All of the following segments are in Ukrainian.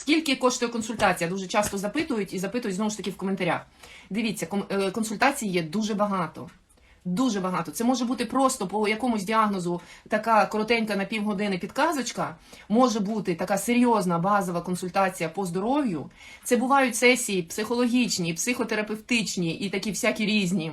скільки коштує консультація? Дуже часто запитують і запитують знову ж таки в коментарях. Дивіться, е, консультацій є дуже багато. Дуже багато. Це може бути просто по якомусь діагнозу така коротенька на півгодини підказочка. Може бути така серйозна базова консультація по здоров'ю. Це бувають сесії психологічні, психотерапевтичні і такі всякі різні.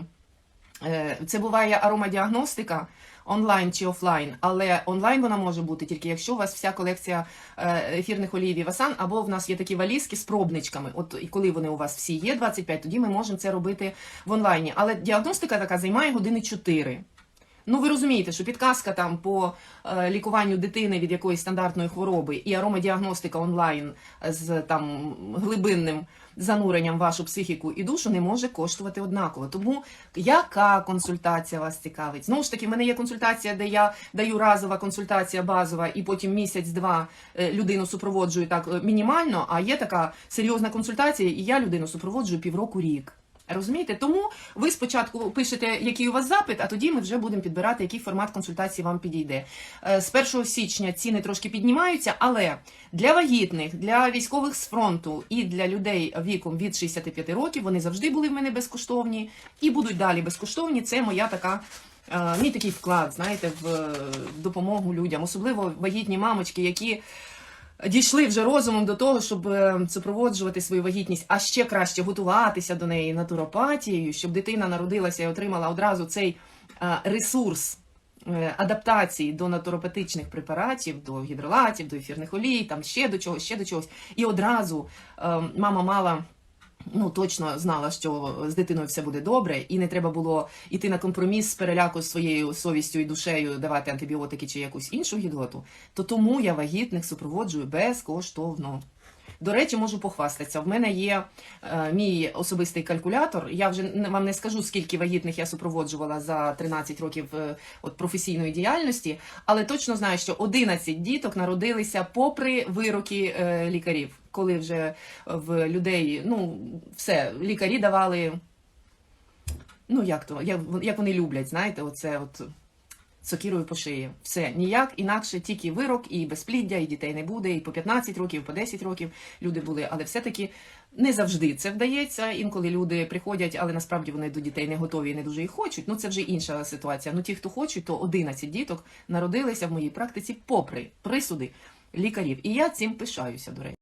Е, Це буває аромадіагностика онлайн чи офлайн, але онлайн вона може бути тільки якщо у вас вся колекція е, ефірних олій Вівасан, або в нас є такі валізки з пробничками. От і коли вони у вас всі є, 25, тоді ми можемо це робити в онлайні. Але діагностика така займає години 4. Ну, ви розумієте, що підказка там по е, лікуванню дитини від якоїсь стандартної хвороби і аромадіагностика онлайн з там глибинним зануренням в вашу психіку і душу не може коштувати однаково. Тому яка консультація вас цікавить? Знову ж таки, в мене є консультація, де я даю разова консультація базова, і потім місяць-два е, людину супроводжую так е, мінімально. А є така серйозна консультація, і я людину супроводжую півроку рік. Розумієте? Тому ви спочатку пишете, який у вас запит, а тоді ми вже будемо підбирати, який формат консультації вам підійде. Е, З 1 січня ціни трошки піднімаються, але для вагітних, для військових з фронту і для людей віком від 65 років вони завжди були в мене безкоштовні і будуть далі безкоштовні. Це моя така. е, Мій такий вклад, знаєте, в е, допомогу людям, особливо вагітні мамочки, які дійшли вже розумом до того, щоб е, супроводжувати свою вагітність, а ще краще готуватися до неї натуропатією, щоб дитина народилася і отримала одразу цей е, ресурс. е, Адаптації до натуропатичних препаратів, до гідролатів, до ефірних олій, там ще до чогось, ще до чогось. І одразу мама мала ну точно знала, що з дитиною все буде добре, і не треба було йти на компроміс з переляку своєю совістю і душею, давати антибіотики чи якусь іншу гідоту, то тому я вагітних супроводжую безкоштовно. До речі, можу похвастатися. В мене є е, мій особистий калькулятор. Я вже вам не скажу, скільки вагітних я супроводжувала за 13 років е, от, професійної діяльності, але точно знаю, що 11 діток народилися попри вироки е, лікарів, коли вже в людей, ну, все, лікарі давали. Ну, як то, як, як вони люблять, знаєте, оце от сокірою по шиї. Все, ніяк, інакше тільки вирок, і безпліддя, і дітей не буде, і по 15 років, і по 10 років люди були. Але все-таки не завжди це вдається. Інколи люди приходять, але насправді вони до дітей не готові і не дуже їх хочуть. Ну це вже інша ситуація. Ну ті, хто хочуть, то 11 діток народилися в моїй практиці попри присуди лікарів. І я цим пишаюся, до речі.